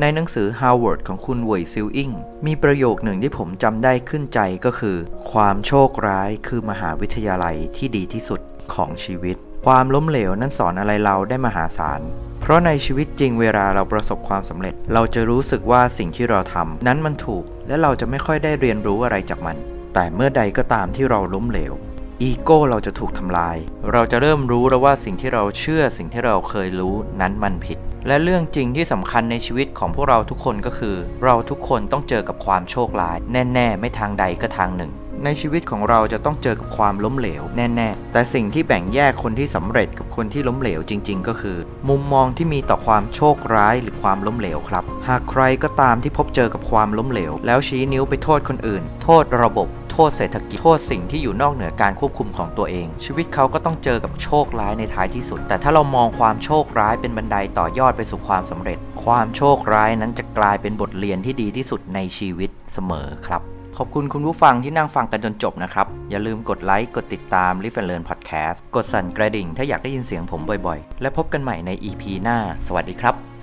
ในหนังสือ Harvard ของคุณเวยซิลอิงมีประโยคหนึ่งที่ผมจำได้ขึ้นใจก็คือ ความโชคร้ายคือมหาวิทยาลัยที่ดีที่สุดของชีวิต ความล้มเหลวนั้นสอนอะไรเราได้มหาศาลเพราะในชีวิตจริงเวลาเราประสบความสำเร็จ เราจะรู้สึกว่าสิ่งที่เราทำนั้นมันถูก และเราจะไม่ค่อยได้เรียนรู้อะไรจากมัน แต่เมื่อใดก็ตามที่เราล้มเหลว อีโก้เราจะถูกทำลาย เราจะเริ่มรู้แล้วว่าสิ่งที่เราเชื่อสิ่งที่เราเคยรู้นั้นมันผิด และเรื่องจริงที่สำคัญในชีวิตของพวกเราทุกคนก็คือ เราทุกคนต้องเจอกับความโชคร้าย แน่ ๆ ไม่ทางใดก็ทางหนึ่ง ในชีวิตของเราจะต้องเจอกับความล้มเหลวแน่ ๆ แต่สิ่งที่แบ่งแยกคนที่สำเร็จกับคนที่ล้มเหลวจริง ๆ ก็คือ มุมมองที่มีต่อความโชคร้ายหรือความล้มเหลวครับ หากใครก็ตามที่พบเจอกับความล้มเหลว แล้วชี้นิ้วไปโทษคนอื่น โทษระบบ โทษเศรษฐกิจ โทษสิ่งที่อยู่นอกเหนือการควบคุมของตัวเอง ชีวิตเขาก็ต้องเจอกับโชคร้ายในท้ายที่สุด แต่ถ้าเรามองความโชคร้ายเป็นบันไดต่อยอดไปสู่ความสำเร็จ ความโชคร้ายนั้นจะกลายเป็นบทเรียนที่ดีที่สุดในชีวิตเสมอครับ ขอบคุณคุณผู้ฟังที่นั่งฟังกันจนจบนะครับ อย่าลืมกดไลค์กดติดตาม Live and Learn Podcast กดสั่นกระดิ่งถ้าอยากได้ยินเสียงผมบ่อยๆ และพบกันใหม่ใน EP หน้า สวัสดีครับ